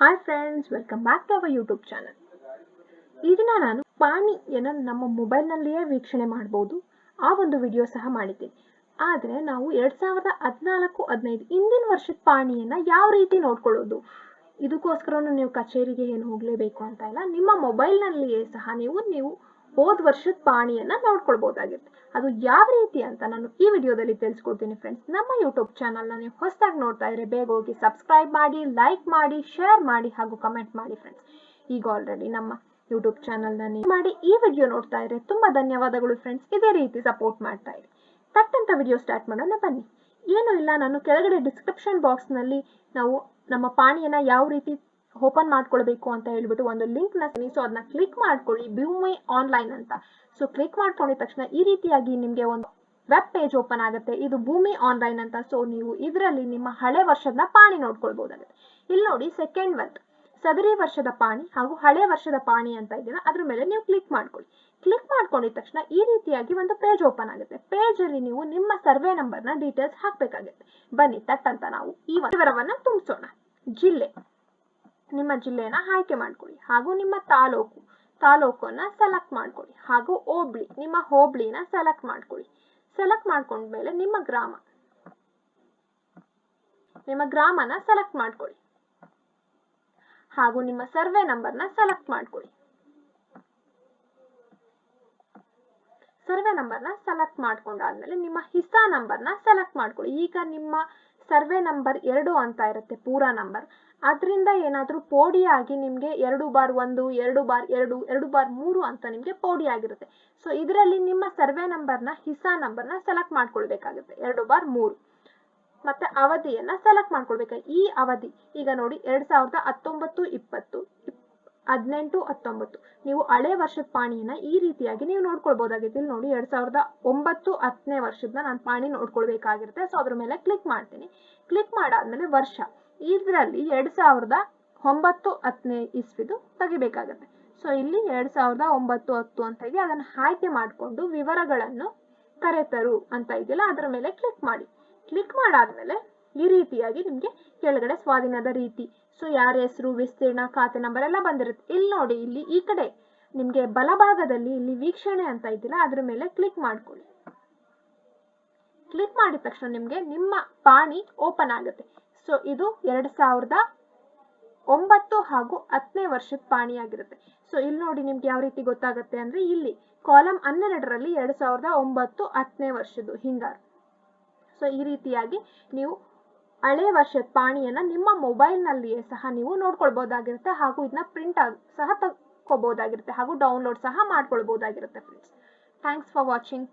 Hi friends welcome back to our YouTube channel ಈ ದಿನ ನಾನು ಪಾಣಿಯನ್ನು ನಮ್ಮ ಮೊಬೈಲ್ನಲ್ಲಿಯೇ ವೀಕ್ಷಣೆ ಮಾಡ್ಬೋದು. ಆ ಒಂದು ವಿಡಿಯೋ ಸಹ ಮಾಡಿದ್ದೀನಿ. ಆದರೆ ನಾವು ಎರಡು ಸಾವಿರದ ಹದಿನಾಲ್ಕು, ಹದಿನೈದು ಇಂದಿನ ವರ್ಷದ ಪಾಣಿಯನ್ನು ಯಾವ ರೀತಿ ನೋಡ್ಕೊಳ್ಳೋದು? ಇದಕ್ಕೋಸ್ಕರನೂ ನೀವು ಕಚೇರಿಗೆ ಏನು ಹೋಗಲೇಬೇಕು ಅಂತ ಇಲ್ಲ, ನಿಮ್ಮ ಮೊಬೈಲ್ನಲ್ಲಿಯೇ ಸಹ ನೀವು ನೀವು ಹೋದ ವರ್ಷದ ಪಾಣಿಯನ್ನ ನೋಡ್ಕೊಳ್ಬಹುದಾಗಿರುತ್ತೆ. ಅದು ಯಾವ ರೀತಿ ಅಂತ ನಾನು ಈ ವಿಡಿಯೋದಲ್ಲಿ ತಿಳಿಸ್ಕೊಡ್ತೀನಿ ಫ್ರೆಂಡ್ಸ್ ನಮ್ಮ ಯೂಟ್ಯೂಬ್ ಚಾನಲ್ನ ನೀವು ಹೊಸದಾಗಿ ನೋಡ್ತಾ ಇದ್ರೆ ಬೇಗ ಹೋಗಿ ಸಬ್ಸ್ಕ್ರೈಬ್ ಮಾಡಿ ಲೈಕ್ ಮಾಡಿ ಶೇರ್ ಮಾಡಿ ಹಾಗೂ ಕಮೆಂಟ್ ಮಾಡಿ ಫ್ರೆಂಡ್ಸ್ ಈಗ ಆಲ್ರೆಡಿ ನಮ್ಮ ಯೂಟ್ಯೂಬ್ ಚಾನಲ್ನ ನೀವು ಮಾಡಿ ಈ ವಿಡಿಯೋ ನೋಡ್ತಾ ಇದ್ರೆ ತುಂಬಾ ಧನ್ಯವಾದಗಳು ಫ್ರೆಂಡ್ಸ್ ಇದೇ ರೀತಿ ಸಪೋರ್ಟ್ ಮಾಡ್ತಾ ಇರಿ. ತಟ್ಟಂತ ವಿಡಿಯೋ ಸ್ಟಾರ್ಟ್ ಮಾಡೋಣ ಬನ್ನಿ. ಏನು ಇಲ್ಲ, ನಾನು ಕೆಳಗಡೆ ಡಿಸ್ಕ್ರಿಪ್ಷನ್ ಬಾಕ್ಸ್ನಲ್ಲಿ ನಾವು ನಮ್ಮ ಪಾಣಿಯನ್ನ ಯಾವ ರೀತಿ ಓಪನ್ ಮಾಡ್ಕೊಳ್ಬೇಕು ಅಂತ ಹೇಳ್ಬಿಟ್ಟು ಒಂದು ಲಿಂಕ್ನ ಸೊ ಅದನ್ನ ಕ್ಲಿಕ್ ಮಾಡ್ಕೊಳ್ಳಿ ಬ್ಯೂಮೈ ಆನ್ಲೈನ್ ಅಂತ. ಸೊ ಕ್ಲಿಕ್ ಮಾಡ್ಕೊಂಡಿದ ತಕ್ಷಣ ಈ ರೀತಿಯಾಗಿ ನಿಮಗೆ ಒಂದು ವೆಬ್ ಪೇಜ್ ಓಪನ್ ಆಗುತ್ತೆ. ಇದು ಭೂಮಿ ಆನ್ಲೈನ್ ಅಂತ. ಸೊ ನೀವು ಇದರಲ್ಲಿ ನಿಮ್ಮ ಹಳೆ ವರ್ಷದ ಪಾಣಿ ನೋಡ್ಕೊಳ್ಬಹುದಾಗುತ್ತೆ ಇಲ್ಲಿ ನೋಡಿ ಸೆಕೆಂಡ್ ಮಂತ್ ಸದರಿ ವರ್ಷದ ಪಾಣಿ ಹಾಗೂ ಹಳೆ ವರ್ಷದ ಪಾಣಿ ಅಂತ ಇದೆಯಲ್ಲ ಅದ್ರ ಮೇಲೆ ನೀವು ಕ್ಲಿಕ್ ಮಾಡ್ಕೊಳ್ಳಿ. ಕ್ಲಿಕ್ ಮಾಡ್ಕೊಂಡಿದ ತಕ್ಷಣ ಈ ರೀತಿಯಾಗಿ ಒಂದು ಪೇಜ್ ಓಪನ್ ಆಗುತ್ತೆ. ಪೇಜ್ ಅಲ್ಲಿ ನೀವು ನಿಮ್ಮ ಸರ್ವೆ ನಂಬರ್ನ ಡೀಟೇಲ್ಸ್ ಹಾಕ್ಬೇಕಾಗುತ್ತೆ. ಬನ್ನಿ ತಟ್ ಅಂತ ನಾವು ಈ ವಿವರವನ್ನ ತುಂಬಿಸೋಣ. ಜಿಲ್ಲೆ. ನಿಮ್ಮ ಜಿಲ್ಲೆಯನ್ನ ಆಯ್ಕೆ ಮಾಡ್ಕೊಳ್ಳಿ. ಹಾಗೂ ನಿಮ್ಮ ತಾಲೂಕು, ತಾಲೂಕನ್ನ ಸೆಲೆಕ್ಟ್ ಮಾಡ್ಕೊಳ್ಳಿ. ಹಾಗೂ ಹೋಬ್ಳಿ, ನಿಮ್ಮ ಹೋಬ್ಳಿನ ಸೆಲೆಕ್ಟ್ ಮಾಡ್ಕೊಳ್ಳಿ. ಸೆಲೆಕ್ಟ್ ಮಾಡ್ಕೊಂಡ್ಮೇಲೆ ನಿಮ್ಮ ಗ್ರಾಮ, ನಿಮ್ಮ ಗ್ರಾಮನ ಸೆಲೆಕ್ಟ್ ಮಾಡ್ಕೊಳ್ಳಿ. ಹಾಗೂ ನಿಮ್ಮ ಸರ್ವೆ ನಂಬರ್ನ ಸೆಲೆಕ್ಟ್ ಮಾಡ್ಕೊಳ್ಳಿ. ಸರ್ವೆ ನಂಬರ್ನ ಸೆಲೆಕ್ಟ್ ಮಾಡ್ಕೊಂಡಾದ್ಮೇಲೆ ನಿಮ್ಮ ಹಿಸಾ ನಂಬರ್ನ ಸೆಲೆಕ್ಟ್ ಮಾಡ್ಕೊಳ್ಳಿ. ಈಗ ನಿಮ್ಮ ಸರ್ವೆ ನಂಬರ್ ಎರಡು ಅಂತ ಇರುತ್ತೆ, ಪೂರಾ ನಂಬರ್. ಅದರಿಂದ ಏನಾದರೂ ಪೋಡಿ ಆಗಿ ನಿಮಗೆ ಎರಡು ಬಾರ್ ಒಂದು, ಎರಡು ಬಾರ್ ಎರಡು ಎರಡು ಬಾರ್ ಮೂರು ಅಂತ ನಿಮಗೆ ಪೋಡಿ ಆಗಿರುತ್ತೆ. ಸೊ ಇದರಲ್ಲಿ ನಿಮ್ಮ ಸರ್ವೆ ನಂಬರ್ನ ಹಿಸಾ ನಂಬರ್ನ ಸೆಲೆಕ್ಟ್ ಮಾಡ್ಕೊಳ್ಬೇಕಾಗುತ್ತೆ, ಎರಡು ಬಾರ್ ಮೂರು. ಮತ್ತೆ ಅವಧಿಯನ್ನ ಸೆಲೆಕ್ಟ್ ಮಾಡ್ಕೊಳ್ಬೇಕು? ಈ ಅವಧಿ, ಈಗ ನೋಡಿ, ಎರಡ್ ಸಾವಿರದ ಹತ್ತೊಂಬತ್ತು ಇಪ್ಪತ್ತು. ಹದಿನೆಂಟು, ಹತ್ತೊಂಬತ್ತು. ನೀವು ಹಳೆ ವರ್ಷದ ಪಾಣಿಯನ್ನು ಈ ರೀತಿಯಾಗಿ ನೀವು ನೋಡ್ಕೊಳ್ಬಹುದಾಗಿತ್ತು ಇಲ್ಲಿ ನೋಡಿ ಎರಡ್ ಸಾವಿರದ ಒಂಬತ್ತು ಹತ್ತನೇ ವರ್ಷದ ನಾನು ಪಾಣಿ ನೋಡ್ಕೊಳ್ಬೇಕಾಗಿರುತ್ತೆ. ಸೊ ಅದ್ರ ಮೇಲೆ ಕ್ಲಿಕ್ ಮಾಡ್ತೀನಿ. ಕ್ಲಿಕ್ ಮಾಡಾದ್ಮೇಲೆ ವರ್ಷ. ಇದರಲ್ಲಿ ಎರಡ್ ಸಾವಿರದ ಒಂಬತ್ತು, ಹತ್ತನೇ ಇಸ್ವಿದು ತೆಗಿಬೇಕಾಗತ್ತೆ. ಸೊ ಇಲ್ಲಿ ಎರಡ್ ಸಾವಿರದ ಒಂಬತ್ತು, ಹತ್ತು ಅಂತ ಇದೆ. ಅದನ್ನ ಆಯ್ಕೆ ಮಾಡಿಕೊಂಡು ವಿವರಗಳನ್ನು ಕರೆತರು ಅಂತ ಇದೆಯಲ್ಲ, ಅದರ ಮೇಲೆ ಕ್ಲಿಕ್ ಮಾಡಿ. ಕ್ಲಿಕ್ ಮಾಡಾದ್ಮೇಲೆ ಈ ರೀತಿಯಾಗಿ ನಿಮಗೆ ಕೆಳಗಡೆ ಸ್ವಾಧೀನದ ರೀತಿ. ಸೊ ಯಾರ ಹೆಸರು, ವಿಸ್ತೀರ್ಣ, ಖಾತೆ ನಂಬರ್ ಎಲ್ಲ ಬಂದಿರುತ್ತೆ. ಇಲ್ಲಿ ನೋಡಿ, ಇಲ್ಲಿ ಈ ಕಡೆ ನಿಮಗೆ ಬಲಭಾಗದಲ್ಲಿ ಇಲ್ಲಿ ವೀಕ್ಷಣೆ ಅಂತ ಇದೆಯಲ್ಲ, ಅದ್ರ ಮೇಲೆ ಕ್ಲಿಕ್ ಮಾಡ್ಕೊಳ್ಳಿ. ಕ್ಲಿಕ್ ಮಾಡಿದ ತಕ್ಷಣ ನಿಮಗೆ ನಿಮ್ಮ ಪಾಣಿ ಓಪನ್ ಆಗುತ್ತೆ. ಸೊ ಇದು ಎರಡ್ ಸಾವಿರದ ಒಂಬತ್ತು ಹಾಗೂ ಹತ್ತನೇ ವರ್ಷದ ಪಾಣಿ ಆಗಿರುತ್ತೆ. ಸೊ ಇಲ್ಲಿ ನೋಡಿ ನಿಮ್ಗೆ ಯಾವ ರೀತಿ ಗೊತ್ತಾಗುತ್ತೆ ಅಂದ್ರೆ ಇಲ್ಲಿ ಕಾಲಮ್ ಹನ್ನೆರಡರಲ್ಲಿ ಎರಡ್ ಸಾವಿರದ ಒಂಬತ್ತು ಹತ್ತನೇ ವರ್ಷದ್ದು ಹಿಂಗಾರು. ಸೊ ಈ ರೀತಿಯಾಗಿ ನೀವು ಹಳೆ ವರ್ಷದ ಪಾಣಿಯನ್ನ ನಿಮ್ಮ ಮೊಬೈಲ್ನಲ್ಲಿಯೇ ಸಹ ನೀವು ನೋಡ್ಕೊಳ್ಬಹುದಾಗಿರುತ್ತೆ ಹಾಗೂ ಇದನ್ನ ಪ್ರಿಂಟ್ ಸಹ ತಗೋಬಹುದಾಗಿರುತ್ತೆ ಹಾಗೂ ಡೌನ್ಲೋಡ್ ಸಹ ಮಾಡ್ಕೊಳ್ಬಹುದಾಗಿರುತ್ತೆ ಫ್ರೆಂಡ್ಸ್ ಥ್ಯಾಂಕ್ಸ್ ಫಾರ್ ವಾಚಿಂಗ್